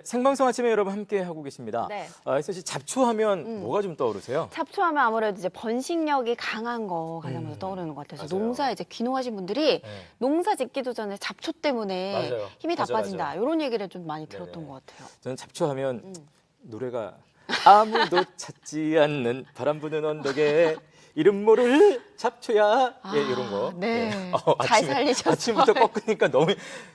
네, 생방송 아침에 여러분 함께 하고 계십니다. 네. 아, 혜선 씨 잡초하면 음. 뭐가 좀 떠오르세요? 잡초하면 아무래도 이제 번식력이 강한 거 가장 먼저 음, 떠오르는 것 같아서 맞아요. 농사 이제 귀농하신 분들이 네. 농사 짓기도 전에 잡초 때문에 맞아요. 힘이 다 맞아, 빠진다 맞아. 이런 얘기를 좀 많이 들었던 네네. 것 같아요. 저는 잡초하면 음. 노래가 아무도 찾지 않는 바람 부는 언덕에 이름 모를 잡초야 예 이런 거. 네. 어, 잘 아침에- 살리셨어요. 아침부터 꺾으니까 너무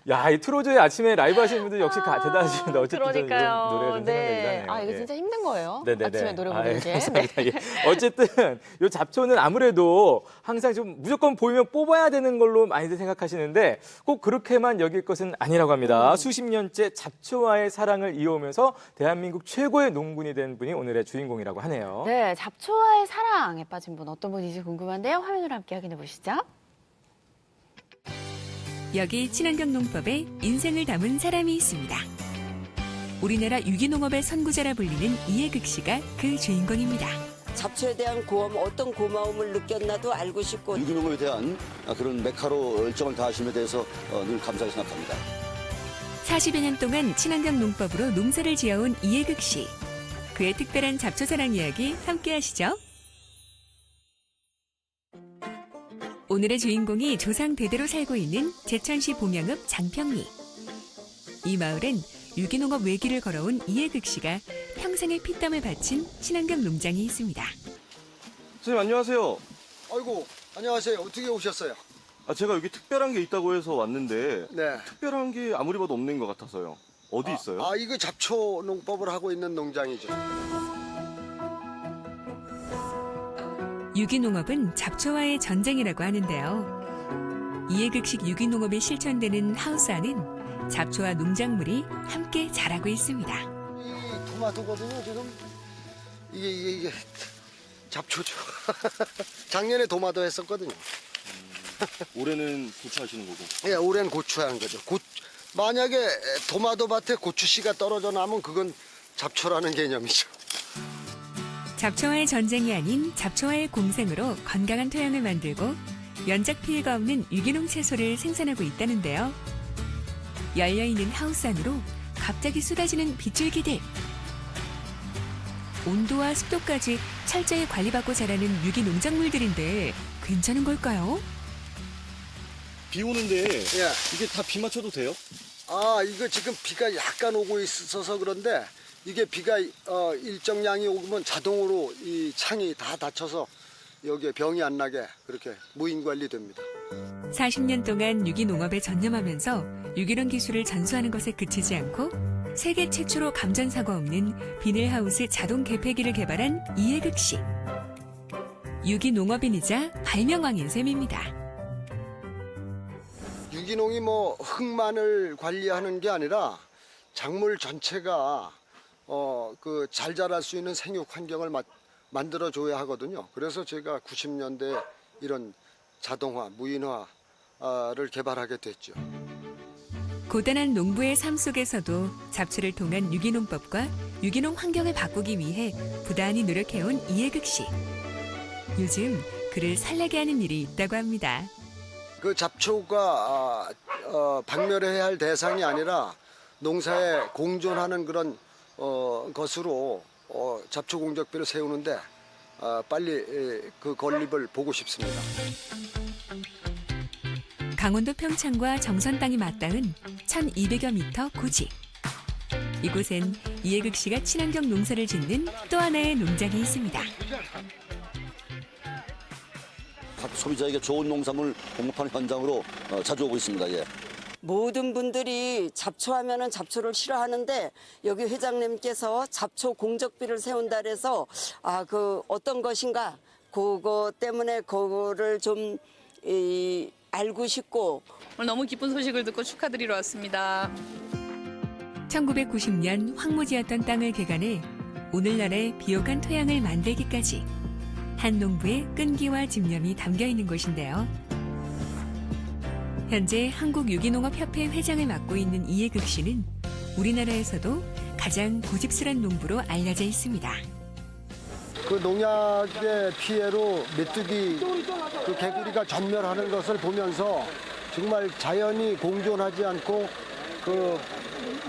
야 이 트로즈의 아침에 라이브 하시는 분들 역시 가- 대단하십니다. 어쨌든 그러니까요. 노래가 좀 네. 아 이거 예. 진짜 힘든 거예요. 네네네. 아침에 노래 아, 예, 부르는 게. 네. 감사합니다. 예. 어쨌든 요 잡초는 아무래도 항상 좀 무조건 보이면 뽑아야 되는 걸로 많이들 생각하시는데 꼭 그렇게만 여길 것은 아니라고 합니다. 음. 수십 년째 잡초와의 사랑을 이어오면서 대한민국 최고의 농군이 된 분이 오늘의 주인공이라고 하네요. 네, 잡초와의 사랑에 빠진 분 어떤 분인지 궁금한데요. 화면으로 함께 확인해 보시죠. 여기 친환경 농법에 인생을 담은 사람이 있습니다. 우리나라 유기농업의 선구자라 불리는 이해극 씨가 그 주인공입니다. 잡초에 대한 고마움, 어떤 고마움을 느꼈나도 알고 싶고 유기농업에 대한 그런 메카로 열정을 다하심에 대해서 어, 늘 감사히 생각합니다. 40여 년 동안 친환경 농법으로 농사를 지어온 이해극 씨. 그의 특별한 잡초 사랑 이야기 함께 하시죠. 오늘의 주인공이 조상 대대로 살고 있는 제천시 봉양읍 장평리. 이 마을엔 유기농업 외길을 걸어온 이해극 씨가 평생의 피땀을 바친 친환경 농장이 있습니다. 선생님 안녕하세요. 아이고 안녕하세요. 어떻게 오셨어요? 아 제가 여기 특별한 게 있다고 해서 왔는데 네. 특별한 게 아무리 봐도 없는 것 같아서요. 어디 있어요? 아 이거 잡초 농법을 하고 있는 농장이죠. 유기농업은 잡초와의 전쟁이라고 하는데요. 이해극식 유기농업이 실천되는 하우스 안은 잡초와 농작물이 함께 자라고 있습니다. 이 토마토거든요 지금 이게 이게 이게 잡초죠. 작년에 토마토 했었거든요. 올해는 고추하시는 거고. 예, 올해는 고추 하는 거죠. 고, 만약에 토마토 밭에 고추 씨가 떨어져 나면 그건 잡초라는 개념이죠. 잡초와의 전쟁이 아닌 잡초와의 공생으로 건강한 토양을 만들고 연작 피해가 없는 유기농 채소를 생산하고 있다는데요. 열려있는 하우스 안으로 갑자기 쏟아지는 빗줄기들. 온도와 습도까지 철저히 관리받고 자라는 유기농작물들인데 괜찮은 걸까요? 비 오는데 예. 이게 다 비 맞춰도 돼요? 아 이거 지금 비가 약간 오고 있어서 그런데 이게 비가 어, 일정량이 오면 자동으로 이 창이 다 닫혀서 여기에 병이 안 나게 그렇게 무인 관리됩니다. 40년 동안 유기농업에 전념하면서 유기농 기술을 전수하는 것에 그치지 않고 세계 최초로 감전사고 없는 비닐하우스 자동 개폐기를 개발한 이해극 씨. 유기농업인이자 발명왕인 셈입니다. 유기농이 뭐 흙만을 관리하는 게 아니라 작물 전체가 어 그 잘 자랄 수 있는 생육 환경을 마- 만들어 줘야 하거든요. 그래서 제가 90년대 이런 자동화, 무인화를 개발하게 됐죠. 고단한 농부의 삶 속에서도 잡초를 통한 유기농법과 유기농 환경을 바꾸기 위해 부단히 노력해온 이해극 씨. 요즘 그를 설레게 하는 일이 있다고 합니다. 그 잡초가 아, 어, 박멸해야 할 대상이 아니라 농사에 공존하는 그런 어, 것으로 어, 잡초 공작비를 세우는데 아, 빨리 에, 그 건립을 보고 싶습니다. 강원도 평창과 정선 땅이 맞닿은 1200여 미터 고지. 이곳엔 이해극 씨가 친환경 농사를 짓는 또 하나의 농장이 있습니다. 각 소비자에게 좋은 농산물 공급하는 현장으로 어, 자주 오고 있습니다. 예. 모든 분들이 잡초하면은 잡초를 싫어하는데 여기 회장님께서 잡초 공적비를 세운다 그래서 아 그 어떤 것인가 그거 때문에 그거를 좀 이, 알고 싶고 오늘 너무 기쁜 소식을 듣고 축하드리러 왔습니다. 1990년 황무지였던 땅을 개간해 오늘날의 비옥한 토양을 만들기까지 한 농부의 끈기와 집념이 담겨 있는 곳인데요. 현재 한국 유기농업협회 회장을 맡고 있는 이해극 씨는 우리나라에서도 가장 고집스런 농부로 알려져 있습니다. 그 농약의 피해로 메뚜기 그 개구리가 전멸하는 것을 보면서 정말 자연이 공존하지 않고 그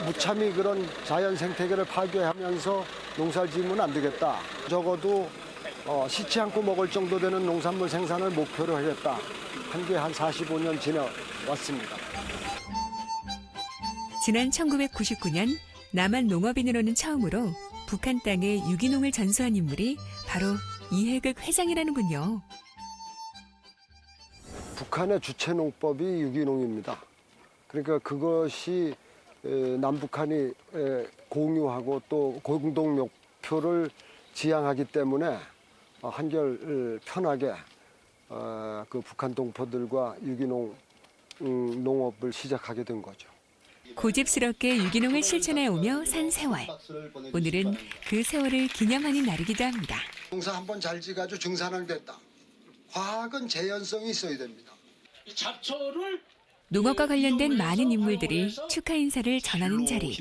무참히 그런 자연 생태계를 파괴하면서 농사를 지으면 안 되겠다. 적어도 어, 씻지 않고 먹을 정도 되는 농산물 생산을 목표로 하겠다. 한 게 한 45년 지나 왔습니다. 지난 1999년 남한 농업인으로는 처음으로 북한 땅에 유기농을 전수한 인물이 바로 이해극 회장이라는군요. 북한의 주체 농법이 유기농입니다. 그러니까 그것이 에, 남북한이 에, 공유하고 또 공동 목표를 지향하기 때문에 어, 한결 편하게 어, 그 북한 동포들과 유기농 음, 농업을 시작하게 된 거죠. 고집스럽게 유기농을 실천해 오며 산 세월. 오늘은 그 세월을 기념하는 날이기도 합니다. 농사 한 번 잘 지가지고 증산을 됐다. 과학은 재현성이 있어야 됩니다. 농업과 관련된 많은 인물들이 축하 인사를 전하는 자리.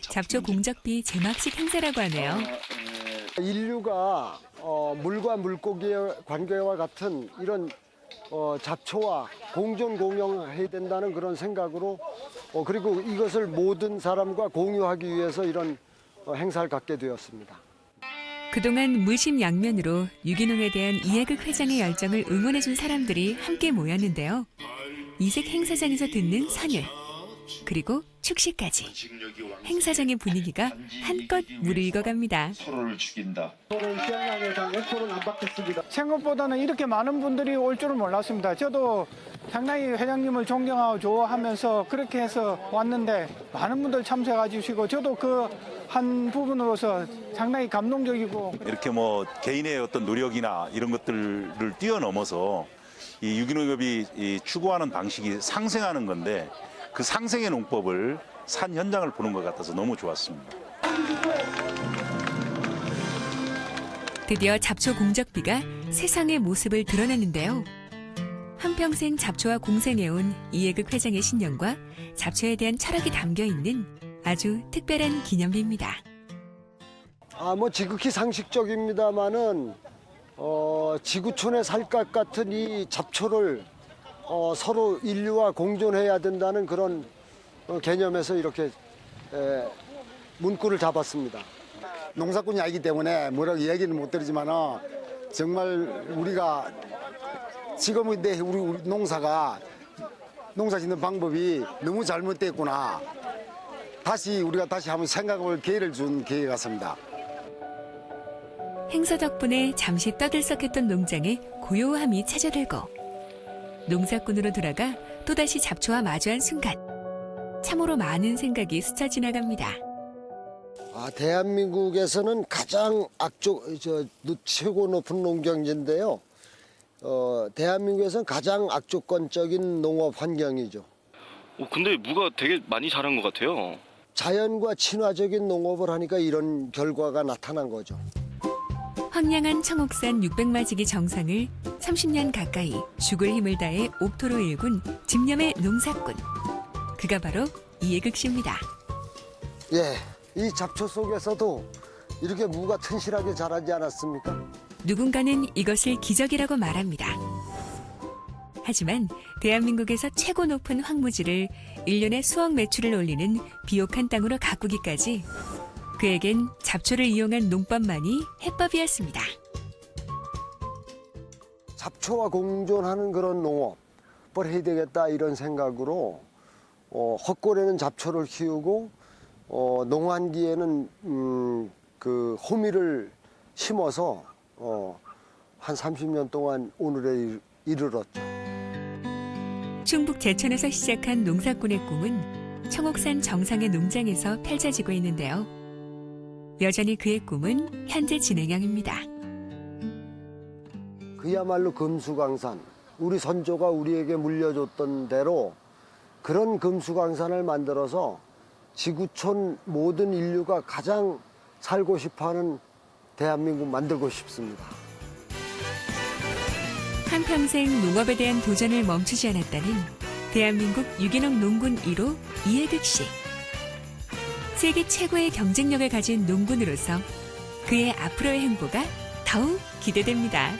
잡초 공적비 제막식 행사라고 하네요. 인류가 어, 물과 물고기의 관계와 같은 이런 어, 잡초와 공존 공영해야 된다는 그런 생각으로 어, 그리고 이것을 모든 사람과 공유하기 위해서 이런 어, 행사를 갖게 되었습니다. 그동안 물심양면으로 유기농에 대한 이해극 회장의 열정을 응원해준 사람들이 함께 모였는데요. 이색 행사장에서 듣는 선율, 그리고 축시까지. 행사장의 분위기가 한껏 무르익어갑니다. 생각보다는 이렇게 많은 분들이 올 줄은 몰랐습니다. 저도 상당히 회장님을 존경하고 좋아하면서 그렇게 해서 왔는데 많은 분들 참석해 주시고 저도 그 한 부분으로서 상당히 감동적이고 이렇게 뭐 개인의 어떤 노력이나 이런 것들을 뛰어넘어서 이 유기농업이 이 추구하는 방식이 상생하는 건데 그 상생의 농법을 산 현장을 보는 것 같아서 너무 좋았습니다. 드디어 잡초 공적비가 세상의 모습을 드러내는데요. 한평생 잡초와 공생해온 이해극 회장의 신념과 잡초에 대한 철학이 담겨 있는 아주 특별한 기념비입니다. 아, 뭐 지극히 상식적입니다만은 어, 지구촌의 살갗 같은 이 잡초를 어, 서로 인류와 공존해야 된다는 그런 어, 개념에서 이렇게 에, 문구를 잡았습니다. 농사꾼이 아니기 때문에 뭐라고 얘기는 못 드리지만 정말 우리가 지금의 내 우리, 우리 농사가 농사 짓는 방법이 너무 잘못됐구나. 다시 우리가 다시 한번 생각할 기회를 준 기회 같습니다. 행사 덕분에 잠시 떠들썩했던 농장에 고요함이 찾아들고 농사꾼으로 돌아가 또다시 잡초와 마주한 순간 참으로 많은 생각이 스쳐 지나갑니다. 아, 대한민국에서는 가장 악조, 저, 노- 최고 높은 농경지인데요. 어, 대한민국에서는 가장 악조건적인 농업 환경이죠. 오, 근데 무가 되게 많이 자란 것 같아요. 자연과 친화적인 농업을 하니까 이런 결과가 나타난 거죠. 황량한 청옥산 600마지기 정상을 30년 가까이 죽을 힘을 다해 옥토로 일군 집념의 농사꾼. 그가 바로 이해극 씨입니다. 예, 이 잡초 속에서도 이렇게 무가 튼실하게 자라지 않았습니까? 누군가는 이것을 기적이라고 말합니다. 하지만 대한민국에서 최고 높은 황무지를 1년에 수억 매출을 올리는 비옥한 땅으로 가꾸기까지 그에겐 잡초를 이용한 농법만이 해법이었습니다. 잡초와 공존하는 그런 농업을 해야 되겠다 이런 생각으로 어, 헛골에는 잡초를 키우고 어, 농한기에는 음, 그 호미를 심어서 어, 한 30년 동안 오늘에 이- 이르렀죠. 충북 제천에서 시작한 농사꾼의 꿈은 청옥산 정상의 농장에서 펼쳐지고 있는데요. 여전히 그의 꿈은 현재 진행형입니다. 그야말로 금수강산. 우리 선조가 우리에게 물려줬던 대로 그런 금수강산을 만들어서 지구촌 모든 인류가 가장 살고 싶어하는 대한민국 만들고 싶습니다. 한평생 농업에 대한 도전을 멈추지 않았다는 대한민국 유기농 농군 1호 이해극 씨. 세계 최고의 경쟁력을 가진 농군으로서 그의 앞으로의 행보가 더욱 기대됩니다.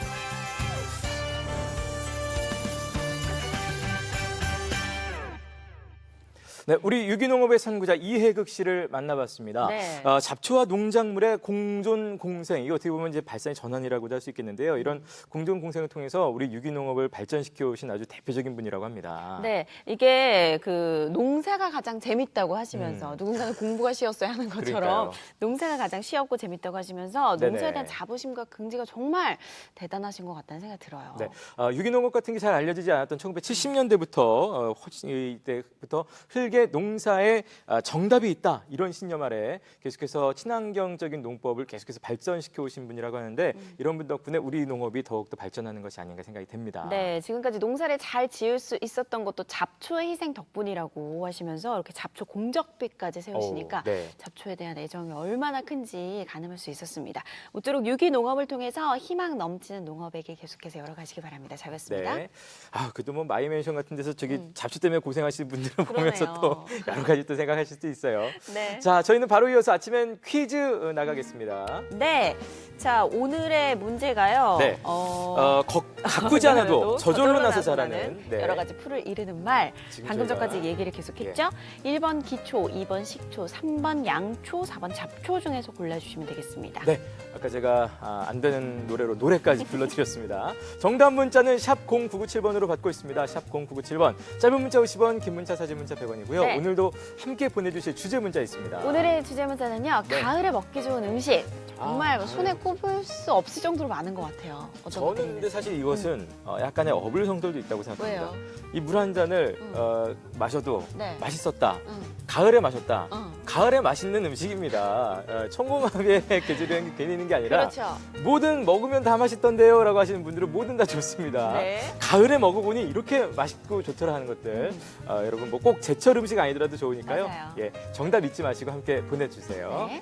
네, 우리 유기농업의 선구자 이혜극 씨를 만나봤습니다. 네. 어, 잡초와 농작물의 공존 공생 이거 어떻게 보면 이제 발상의 전환이라고도 할 수 있겠는데요. 이런 공존 공생을 통해서 우리 유기농업을 발전시켜 오신 아주 대표적인 분이라고 합니다. 네, 이게 그 농사가 가장 재밌다고 하시면서 음. 누군가는 공부가 쉬웠어야 하는 것처럼 그러니까요. 농사가 가장 쉬웠고 재밌다고 하시면서. 농사에 대한 자부심과 긍지가 정말 대단하신 것 같다는 생각이 들어요. 네, 어, 유기농업 같은 게 잘 알려지지 않았던 1970년대부터 어, 이때부터 흙의 농사에 아, 정답이 있다 이런 신념 아래 계속해서 친환경적인 농법을 계속해서 발전시켜 오신 분이라고 하는데 음. 이런 분 덕분에 우리 농업이 더욱더 발전하는 것이 아닌가 생각이 됩니다. 네, 지금까지 농사를 잘 지을 수 있었던 것도 잡초의 희생 덕분이라고 하시면서 이렇게 잡초 공적비까지 세우시니까 오, 네. 잡초에 대한 애정이 얼마나 큰지 가늠할 수 있었습니다. 모쪼록 유기농업을 통해서 희망 넘치는 농업에게 계속해서 열어가시기 바랍니다. 잘 봤습니다. 네. 아, 그래도 뭐 마이맨션 같은 데서 저기 음. 잡초 때문에 고생하시는 분들을 보면서 또. 여러 가지 또 생각하실 수 있어요. 네. 자, 저희는 바로 이어서 아침엔 퀴즈 어, 나가겠습니다. 네. 자, 오늘의 문제가요. 네. 어, 어, 거, 가꾸지 않아도 저절로 나서 자라는 네. 여러 가지 풀을 이르는 말. 지금 방금 저희가- 예. 전까지 얘기를 계속했죠. 1번 기초, 2번 식초, 3번 양초, 4번 잡초 중에서 골라주시면 되겠습니다. 네, 아까 제가 아, 안 되는 노래로 노래까지 불러드렸습니다. 정답 문자는 샵 0997번으로 받고 있습니다. 샵 0997번. 짧은 문자 50원, 긴 문자 사진 문자 100원이고요. 네. 오늘도 함께 보내주실 주제 문자 있습니다. 오늘의 주제 문자는요. 네. 가을에 먹기 좋은 음식. 정말 아, 뭐 손에 꼽을 수 없을 정도로 많은 것 같아요. 저는 근데. 사실 이것은 어, 약간의 어불성설도 있다고 생각합니다. 음. 이물 한 잔을 음. 어, 마셔도 네. 맛있었다. 응, 가을에 마셨다. 응. 가을에 맛있는 음식입니다. 어, 청고마비의 계절이 괜히 있는 게 아니라 그렇죠. 뭐든 먹으면 다 맛있던데요 라고 하시는 분들은 뭐든 다 좋습니다. 네. 가을에 먹어보니 이렇게 맛있고 좋더라 하는 것들 어, 여러분 뭐 꼭 제철 음식 아니더라도 좋으니까요. 맞아요. 예, 정답 잊지 마시고 함께 보내주세요. 네.